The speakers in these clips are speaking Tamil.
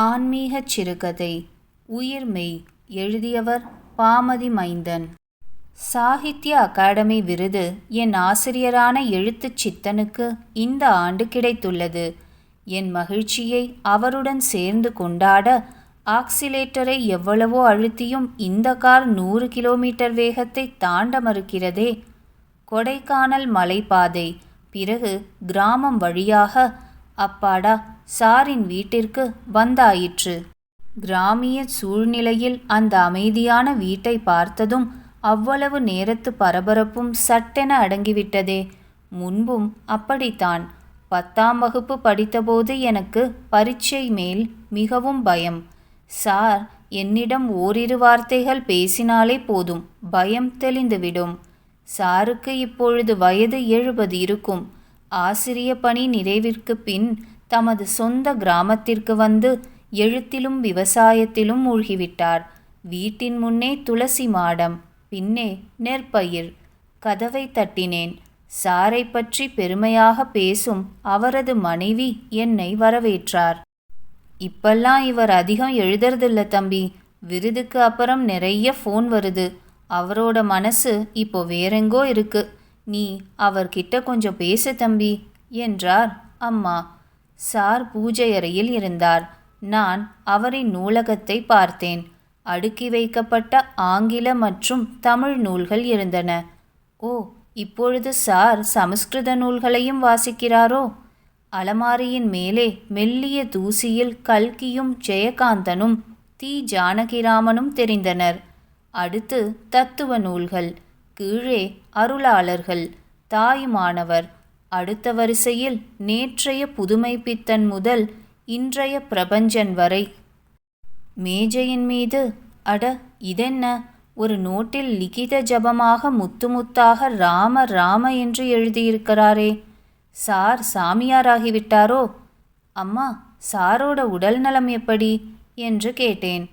ஆன்மீகச் சிறுகதை உயிர்மெய் எழுதியவர் பாமதி மைந்தன். சாகித்ய அகாடமி விருது என் ஆசிரியரான எழுத்துச் சித்தனுக்கு இந்த ஆண்டு கிடைத்துள்ளது. என் மகிழ்ச்சியை அவருடன் சேர்ந்து கொண்டாட ஆக்சிலேட்டரை எவ்வளவோ அழுத்தியும் இந்த கார் நூறு கிலோமீட்டர் வேகத்தை தாண்ட மறுக்கிறதே. கொடைக்கானல் மலைப்பாதை பிறகு கிராமம் வழியாக அப்பாடா சாரின் வீட்டிற்கு வந்தாயிற்று. கிராமிய சூழ்நிலையில் அந்த அமைதியான வீட்டை பார்த்ததும் அவ்வளவு நேரத்து பரபரப்பும் சட்டென அடங்கிவிட்டதே. முன்பும் அப்படித்தான். பத்தாம் வகுப்பு படித்தபோது எனக்கு பரீட்சை மேல் மிகவும் பயம். சார் என்னிடம் ஓரிரு வார்த்தைகள் பேசினாலே போதும் பயம் தெளிந்துவிடும். சாருக்கு இப்பொழுது வயது எழுபது இருக்கும். ஆசிரிய பணி நிறைவிற்கு பின் தமது சொந்த கிராமத்திற்கு வந்து எழுத்திலும் விவசாயத்திலும் மூழ்கிவிட்டார். வீட்டின் முன்னே துளசி மாடம் பின்னே நெற்பயிர். கதவை தட்டினேன். சாரை பற்றி பெருமையாக பேசும் அவரது மனைவி என்னை வரவேற்றார். இப்பெல்லாம் இவர் அதிகம் எழுதுறதில்ல தம்பி. விருதுக்கு அப்புறம் நிறைய ஃபோன் வருது. அவரோட மனசு இப்போ வேறெங்கோ இருக்கு. நீ அவர்கிட்ட கொஞ்சம் பேசு தம்பி என்றார் அம்மா. சார் பூஜை அறையில் இருந்தார். நான் அவரின் நூலகத்தை பார்த்தேன். அடுக்கி வைக்கப்பட்ட ஆங்கில மற்றும் தமிழ் நூல்கள் இருந்தன. ஓ இப்பொழுது சார் சமஸ்கிருத நூல்களையும் வாசிக்கிறாரோ? அலமாரியின் மேலே மெல்லிய தூசியில் கல்கியும் ஜெயகாந்தனும் தி. ஜானகிராமனும் தெரிந்தனர். அடுத்து தத்துவ நூல்கள். கீழே அருளாளர்கள். தாயுமானவர் அடுத்த வரிசையில் நேற்றைய புதுமை பித்தன் முதல் இன்றைய பிரபஞ்சன் வரை. மேஜையின் மீது அட இதென்ன? ஒரு நோட்டில் லிகித ஜபமாக முத்து முத்தாக ராம ராம என்று எழுதியிருக்கிறாரே. சார் சாமியாராகிவிட்டாரோ? அம்மா சாரோட உடல் நலம் எப்படி? என்று கேட்டேன்.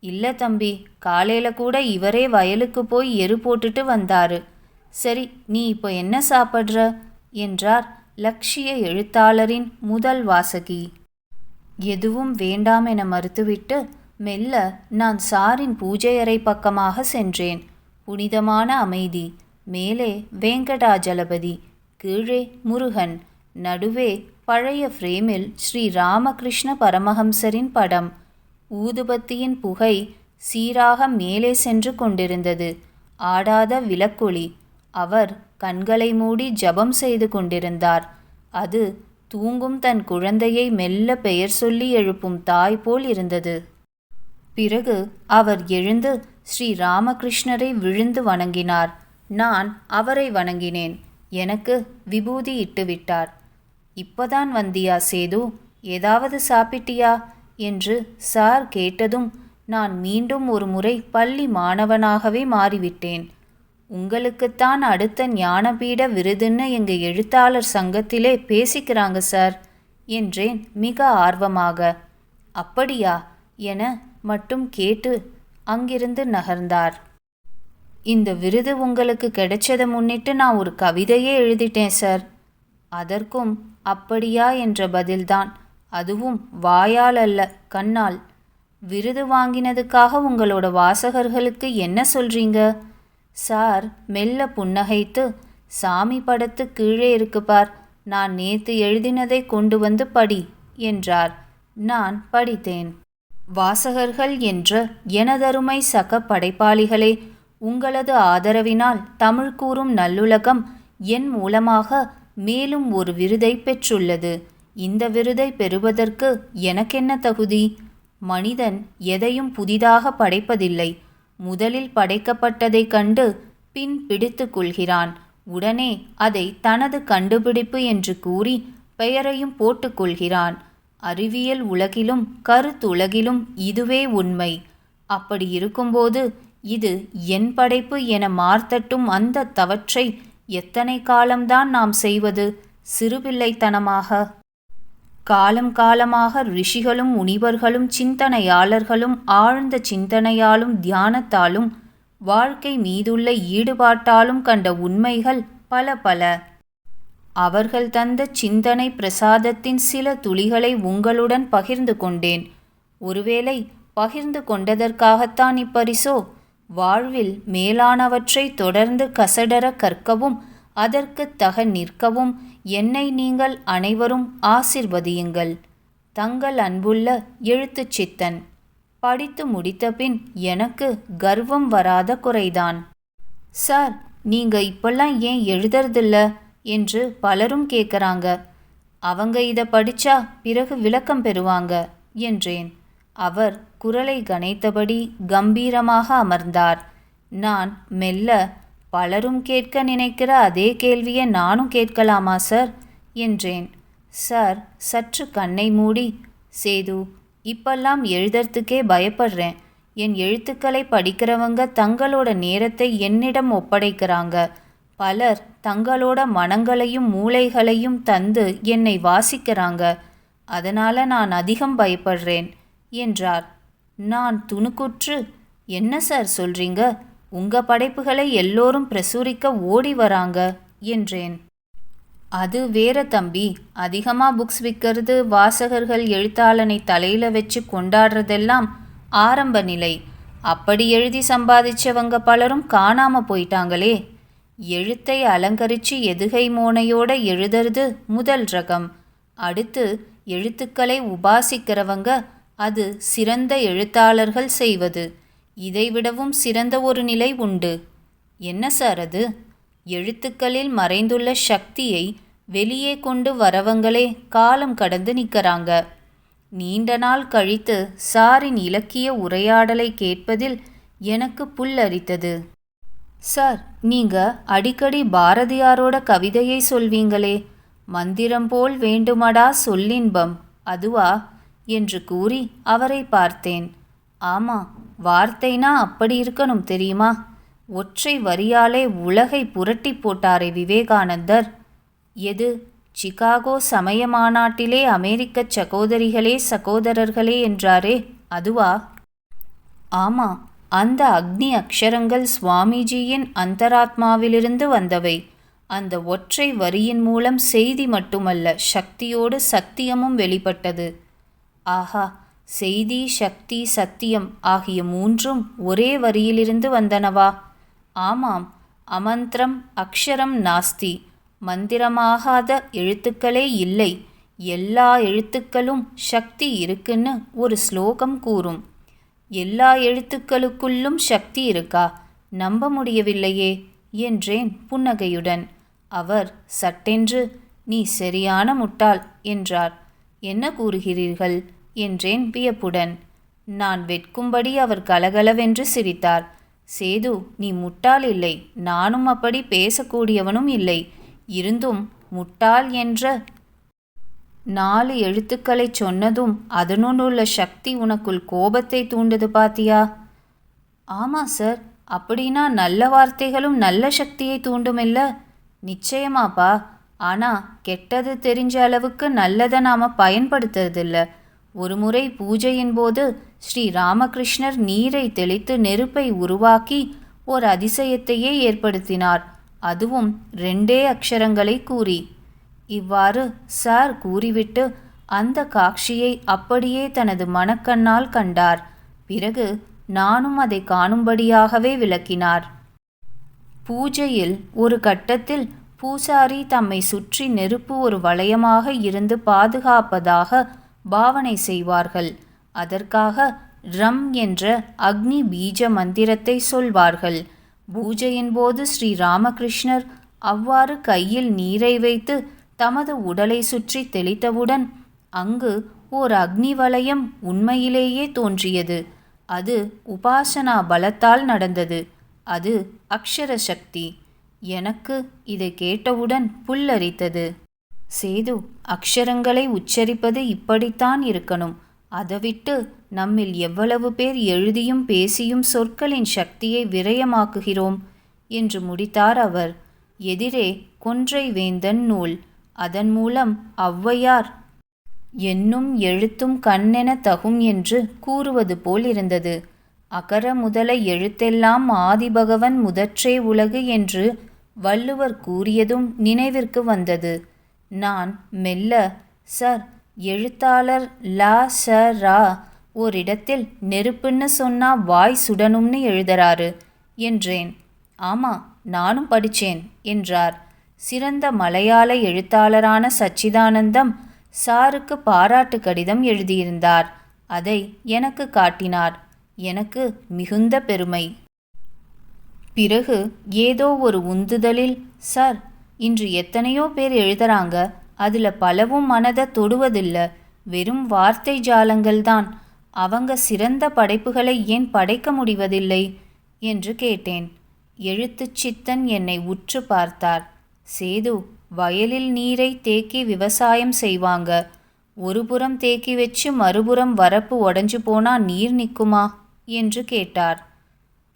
இல்லை தம்பி காலையில கூட இவரே வயலுக்கு போய் எரு போட்டுட்டு வந்தாரு. சரி நீ இப்போ என்ன சாப்பிட்ற? என்றார் லட்சிய எழுத்தாளரின் முதல் வாசகி. எதுவும் வேண்டாம் என மறுத்துவிட்டு மெல்ல நான் சாரின் பூஜை அறை பக்கமாக சென்றேன். புனிதமான அமைதி. மேலே வேங்கடாஜலபதி கீழே முருகன் நடுவே பழைய ஃப்ரேமில் ஸ்ரீ ராமகிருஷ்ண பரமஹம்சரின் படம். ஊதுபத்தியின் புகை சீராக மேலே சென்று கொண்டிருந்தது. ஆடாத விளக்கொளி அவர் கண்களை மூடி ஜபம் செய்து கொண்டிருந்தார். அது தூங்கும் தன் குழந்தையை மெல்ல பெயர் சொல்லி எழுப்பும் தாய் போல் இருந்தது. பிறகு அவர் எழுந்து ஸ்ரீ ராமகிருஷ்ணரை விழுந்து வணங்கினார். நான் அவரை வணங்கினேன். எனக்கு விபூதி இட்டுவிட்டார் இப்பதான் வந்தியா சேது ஏதாவது சாப்பிட்டியா? என்று சார் கேட்டதும் நான் மீண்டும் ஒரு முறை பள்ளி மாணவனாகவே மாறிவிட்டேன். உங்களுக்குத்தான் அடுத்த ஞானபீட விருதுன்னு எங்க எழுத்தாளர் சங்கத்திலே பேசிக்கிறாங்க சார் என்றேன் மிக ஆர்வமாக. அப்படியா? என மட்டும் கேட்டு அங்கிருந்து நகர்ந்தார். இந்த விருது உங்களுக்கு கிடைச்சதை முன்னிட்டு நான் ஒரு கவிதையே எழுதிட்டேன் சார். அதற்கும் அப்படியா என்ற பதில்தான். அதுவும் வாயால் அல்ல கண்ணால். விருது வாங்கினதுக்காக உங்களோட வாசகர்களுக்கு என்ன சொல்றீங்க? சார் மெல்ல புன்னகைத்து சாமி படத்து கீழே இருக்கு பார் நான் நேத்து எழுதினதை கொண்டு வந்து படி என்றார். நான் படித்தேன். வாசகர்கள் என்ற எனதருமை சக படைப்பாளிகளே உங்களது ஆதரவினால் தமிழ் கூறும் நல்லுலகம் என் மூலமாக மேலும் ஒரு விருதை பெற்றுள்ளது. இந்த விருதை பெறுவதற்கு எனக்கென்ன தகுதி? மனிதன் எதையும் புதிதாக படைப்பதில்லை. முதலில் படைக்கப்பட்டதைக் கண்டு பின் பிடித்து கொள்கிறான். உடனே அதை தனது கண்டுபிடிப்பு என்று கூறி பெயரையும் போட்டுக்கொள்கிறான் அறிவியல் உலகிலும் கருத்துலகிலும் இதுவே உண்மை. அப்படி இருக்கும்போது இது என் படைப்பு என மார்த்தட்டும் அந்த தவற்றை எத்தனை காலம்தான் நாம் செய்வது? சிறுபிள்ளைத்தனமாக காலம் காலமாக ரிஷிகளும் முனிவர்களும் சிந்தனையாளர்களும் ஆழ்ந்த சிந்தனையாலும் தியானத்தாலும் வாழ்க்கை மீதுள்ள ஈடுபாட்டாலும் கண்ட உண்மைகள் பல பல. அவர்கள் தந்த சிந்தனை பிரசாதத்தின் சில துளிகளை உங்களுடன் பகிர்ந்து கொண்டேன். ஒருவேளை பகிர்ந்து கொண்டதற்காகத்தான் இப்பரிசோ? வாழ்வில் மேலானவற்றை தொடர்ந்து கசடர கற்கவும் அதற்கு தக நிற்கவும் என்னை நீங்கள் அனைவரும் ஆசிர்வதியுங்கள். தங்கள் அன்புள்ள எழுத்துச் சித்தன். படித்து முடித்தபின் எனக்கு கர்வம் வராத குறைதான். சார் நீங்க இப்பெல்லாம் ஏன் எழுதுறதில்ல என்று பலரும் கேட்குறாங்க. அவங்க இதை படிச்சா பிறகு விளக்கம் பெறுவாங்க என்றேன். அவர் குரலை கனைத்தபடி கம்பீரமாக அமர்ந்தார். நான் மெல்ல பலரும் கேட்க நினைக்கிற அதே கேள்வியை நானும் கேட்கலாமா சார்? என்றேன். சார் சற்று கண்ணை மூடி சேது இப்பெல்லாம் எழுதுறதுக்கே பயப்படுறேன். என் எழுத்துக்களை படிக்கிறவங்க தங்களோட நேரத்தை என்னிடம் ஒப்படைக்கிறாங்க. பலர் தங்களோட மனங்களையும் மூளைகளையும் தந்து என்னை வாசிக்கிறாங்க. அதனால் நான் அதிகம் பயப்படுறேன் என்றார். நான் துணுக்குற்று? என்ன சார் சொல்றீங்க? உங்க படைப்புகளை எல்லோரும் பிரசுரிக்க ஓடி வராங்க என்றேன். அது வேற தம்பி. அதிகமாக புக்ஸ் விற்கிறது வாசகர்கள் எழுத்தாளனை தலையில் வச்சு கொண்டாடுறதெல்லாம் ஆரம்ப நிலை. அப்படி எழுதி சம்பாதிச்சவங்க பலரும் காணாம போயிட்டாங்களே. எழுத்தை அலங்கரிச்சு எதுகை மோனையோட எழுதுறது முதல் ரகம். அடுத்து எழுத்துக்களை உபாசிக்கிறவங்க அது சிறந்த எழுத்தாளர்கள் செய்வது. இதைவிடவும் சிறந்த ஒரு நிலை உண்டு. என்ன சார் அது? எழுத்துக்களில் மறைந்துள்ள சக்தியை வெளியே கொண்டு வரவங்களே காலம் கடந்து நிற்கிறாங்க. நீண்ட நாள் கழித்து சாரின் இலக்கிய உரையாடலை கேட்பதில் எனக்கு புல்லரித்தது சார் நீங்க அடிக்கடி பாரதியாரோட கவிதையை சொல்வீங்களே. மந்திரம் போல் வேண்டுமடா சொல்லின்பம் அதுவா? என்று கூறி அவரை பார்த்தேன். ஆமா வார்த்தைனா அப்படி இருக்கணும் தெரியுமா? ஒற்றை வரியாலே உலகை புரட்டி போட்டாரே விவேகானந்தர். எது? சிகாகோ சமய மாநாட்டிலே அமெரிக்க சகோதரிகளே சகோதரர்களே என்றாரே அதுவா? ஆமா அந்த அக்னி அக்ஷரங்கள் சுவாமிஜியின் அந்தராத்மாவிலிருந்து வந்தவை. அந்த ஒற்றை வரியின் மூலம் செய்தி மட்டுமல்ல சக்தியோடு சத்தியமும் வெளிப்பட்டது. ஆஹா செய்தி சக்தி சத்தியம் ஆகிய மூன்றும் ஒரே வரியிலிருந்து வந்தனவா? ஆமாம் அமந்திரம் அக்ஷரம் நாஸ்தி. மந்திரமாகாத எழுத்துக்களே இல்லை. எல்லா எழுத்துக்களும் சக்தி இருக்குன்னு ஒரு ஸ்லோகம் கூறும். எல்லா எழுத்துக்களுக்குள்ளும் சக்தி இருக்கா? நம்ப முடியவில்லையே என்றேன் புன்னகையுடன். அவர் சட்டென்று நீ சரியான முட்டாள் என்றார். என்ன கூறுகிறீர்கள்? என்றேன் வியப்புடன். நான் வெட்கும்படி அவர் கலகலவென்று சிரித்தார். சேது நீ முட்டாள் இல்லை. நானும் அப்படி பேசக்கூடியவனும் இல்லை. இருந்தும் முட்டாள் என்ற நாலு எழுத்துக்களை சொன்னதும் அதனுள்ள சக்தி உனக்குள் கோபத்தை தூண்டுது பாத்தியா? ஆமா சார் அப்படின்னா நல்ல வார்த்தைகளும் நல்ல சக்தியை தூண்டுமில்ல? நிச்சயமாப்பா. ஆனா கெட்டது தெரிஞ்ச அளவுக்கு நல்லதை நாம பயன்படுத்துறதில்லை. ஒருமுறை பூஜையின் போது ஸ்ரீ ராமகிருஷ்ணர் நீரை தெளித்து நெருப்பை உருவாக்கி ஒரு அதிசயத்தையே ஏற்படுத்தினார். அதுவும் ரெண்டே அக்ஷரங்களை கூறி. இவ்வாறு சார் கூறிவிட்டு அந்த காட்சியை அப்படியே தனது மனக்கண்ணால் கண்டார். பிறகு நானும் அதை காணும்படியாகவே விளக்கினார். பூஜையில் ஒரு கட்டத்தில் பூசாரி தம்மை சுற்றி நெருப்பு ஒரு வளையமாக இருந்து பாதுகாப்பதாக பாவனை செய்வார்கள். அதற்காக ரம் என்ற அக்னி பீஜ மந்திரத்தை சொல்வார்கள். பூஜையின் போது ஸ்ரீ ராமகிருஷ்ணர் அவ்வாறு கையில் நீரை வைத்து தமது உடலை சுற்றி தெளித்தவுடன் அங்கு ஓர் அக்னி வலயம் உண்மையிலேயே தோன்றியது. அது உபாசனா பலத்தால் நடந்தது. அது அக்ஷர சக்தி எனக்கு இதை கேட்டவுடன் புல்லரித்தது. சேது அக்ஷரங்களை உச்சரிப்பது இப்படித்தான் இருக்கணும். அதைவிட்டு நம்மில் எவ்வளவு பேர் எழுதியும் பேசியும் சொற்களின் சக்தியை விரயமாக்குகிறோம் என்று முடித்தார் அவர். எதிரே கொன்றை வேந்தன் நூல். அதன் மூலம் ஔவையார் என்னும் எழுத்தும் கண்ணென தகும் என்று கூறுவது போல் இருந்தது. அகர முதல எழுத்தெல்லாம் ஆதிபகவன் முதற்றே உலகு என்று வள்ளுவர் கூறியதும் நினைவிற்கு வந்தது. நான் மெல்ல சார் எழுத்தாளர் லா ச ரா ஓரிடத்தில் நெருப்புன்னு சொன்னா வாய் சுடணும்னு எழுதுறாரு என்றேன். ஆமா நானும் படிச்சேன் என்றார். சிறந்த மலையாள எழுத்தாளரான சச்சிதானந்தம் சாருக்கு பாராட்டு கடிதம் எழுதியிருந்தார். அதை எனக்கு காட்டினார். எனக்கு மிகுந்த பெருமை. பிறகு ஏதோ ஒரு உந்துதலில் சார் இன்று எத்தனையோ பேர் எழுதுறாங்க அதில் பலவும் மனதை தொடுவதில்ல. வெறும் வார்த்தை ஜாலங்கள்தான் அவங்க சிறந்த படைப்புகளை ஏன் படைக்க முடிவதில்லை? என்று கேட்டேன். எழுத்துச் சித்தன் என்னை உற்று பார்த்தார். சேது வயலில் நீரை தேக்கி விவசாயம் செய்வாங்க. ஒருபுறம் தேக்கி வச்சு மறுபுறம் வரப்பு உடஞ்சு போனா நீர் நிற்குமா என்று கேட்டார்.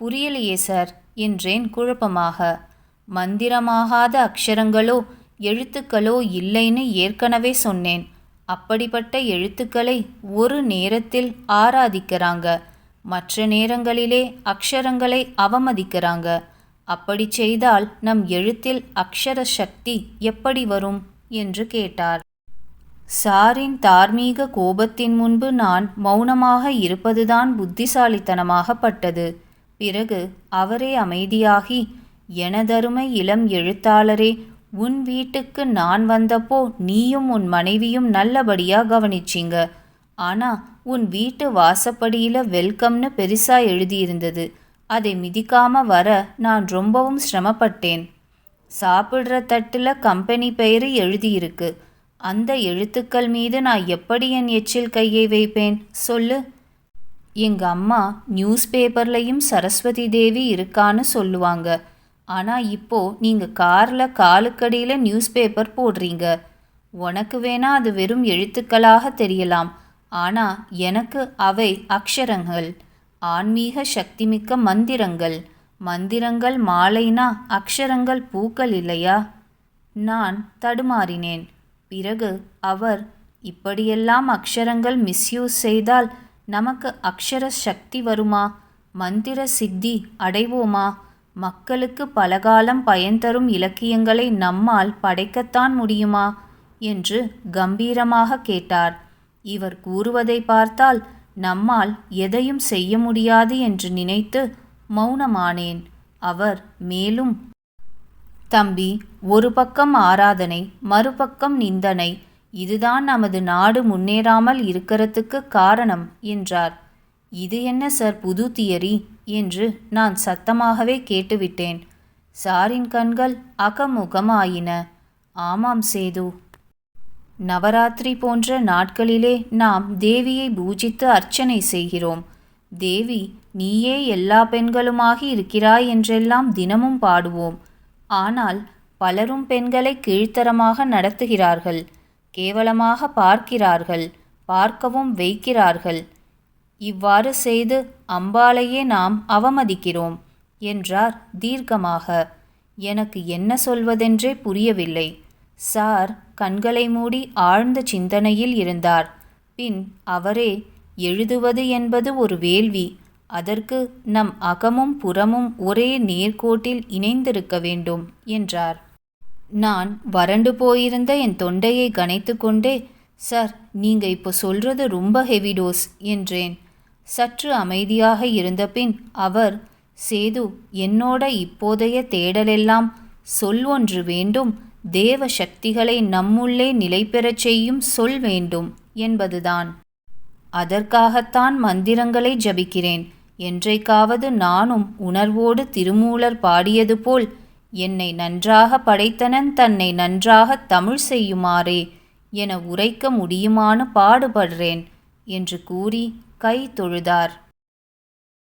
புரியலையே சார் என்றேன் குழப்பமாக. மந்திரமாகாத அக்ஷரங்களோ எழுத்துக்களோ இல்லைன்னு ஏற்கனவே சொன்னேன். அப்படிப்பட்ட எழுத்துக்களை ஒரு நேரத்தில் ஆராதிக்கிறாங்க. மற்ற நேரங்களிலே அக்ஷரங்களை அவமதிக்கிறாங்க. அப்படி செய்தால் நம் எழுத்தில் அக்ஷர சக்தி எப்படி வரும்? என்று கேட்டார். சாரின் தார்மீக கோபத்தின் முன்பு நான் மௌனமாக இருப்பதுதான் புத்திசாலித்தனமாகப்பட்டது. பிறகு அவரே அமைதியாகி எனதருமை இளம் எழுத்தாளரே உன் வீட்டுக்கு நான் வந்தப்போ நீயும் உன் மனைவியும் நல்லபடியாக கவனிச்சிங்க. ஆனா உன் வீட்டு வாசப்படியில் வெல்கம்னு பெருசாக எழுதியிருந்தது. அதை மிதிக்காம வர நான் ரொம்பவும் சிரமப்பட்டேன். சாப்பிட்ற தட்டில் கம்பெனி பெயரு எழுதியிருக்கு. அந்த எழுத்துக்கள் மீது நான் எப்படி என் எச்சில் கையை வைப்பேன்? சொல்லு. எங்கள் அம்மா நியூஸ் பேப்பர்லையும் சரஸ்வதி தேவி இருக்கான்னு சொல்லுவாங்க. ஆனால் இப்போ நீங்கள் காரில் காலுக்கடியில் நியூஸ் பேப்பர் போடுறீங்க. உனக்கு வேணா அது வெறும் எழுத்துக்களாக தெரியலாம். ஆனால் எனக்கு அவை அக்ஷரங்கள் ஆன்மீக சக்திமிக்க மந்திரங்கள். மந்திரங்கள் மாலைனா அக்ஷரங்கள் பூக்கள் இல்லையா? நான் தடுமாறினேன். பிறகு அவர் இப்படியெல்லாம் அக்ஷரங்கள் மிஸ்யூஸ் செய்தால் நமக்கு அக்ஷர சக்தி வருமா? மந்திர சித்தி அடைவோமா? மக்களுக்கு பலகாலம் பயன் தரும் இலக்கியங்களை நம்மால் படைக்கத்தான் முடியுமா? என்று கம்பீரமாக கேட்டார். இவர் கூறுவதை பார்த்தால் நம்மால் எதையும் செய்ய முடியாது என்று நினைத்து மௌனமானேன். அவர் மேலும் தம்பி ஒரு பக்கம் ஆராதனை மறுபக்கம் நிந்தனை. இதுதான் நமது நாடு முன்னேறாமல் இருக்கிறதுக்கு காரணம் என்றார். இது என்ன சார் புது தியரி? என்று நான் சத்தமாகவே கேட்டுவிட்டேன். சாரின் கண்கள் அகமுகமாயின. ஆமாம் சேது. நவராத்திரி போன்ற நாட்களிலே நாம் தேவியை பூஜித்து அர்ச்சனை செய்கிறோம். தேவி நீயே எல்லா பெண்களுமாகி இருக்கிறாய் என்றெல்லாம் தினமும் பாடுவோம். ஆனால் பலரும் பெண்களை கீழ்த்தரமாக நடத்துகிறார்கள். கேவலமாக பார்க்கிறார்கள். பார்க்கவும் வைக்கிறார்கள். இவ்வாறு செய்து அம்பாளையே நாம் அவமதிக்கிறோம் என்றார் தீர்க்கமாக. எனக்கு என்ன சொல்வதென்றே புரியவில்லை. சார் கண்களை மூடி ஆழ்ந்த சிந்தனையில் இருந்தார். பின் அவரே எழுதுவது என்பது ஒரு வேள்வி. அதற்கு நம் அகமும் புறமும் ஒரே நேர்கோட்டில் இணைந்திருக்க வேண்டும் என்றார். நான் வறண்டு போயிருந்த என் தொண்டையை கனைத்து கொண்டே சார் நீங்க இப்போ சொல்றது ரொம்ப ஹெவி டோஸ் என்றேன். சற்று அமைதியாக இருந்தபின் அவர் சேது என்னோட இப்போதைய தேடலெல்லாம் சொல் ஒன்று வேண்டும். தேவ சக்திகளை நம்முள்ளே நிலை பெறச் செய்யும் சொல் வேண்டும் என்பதுதான். அதற்காகத்தான் மந்திரங்களை ஜபிக்கிறேன். என்றைக்காவது நானும் உணர்வோடு திருமூலர் பாடியது போல் என்னை நன்றாக படைத்தனன் தன்னை நன்றாக தமிழ் செய்யுமாறே என உரைக்க முடியுமான்னு பாடுபடுறேன் என்று கூறி கை தொழுதார்.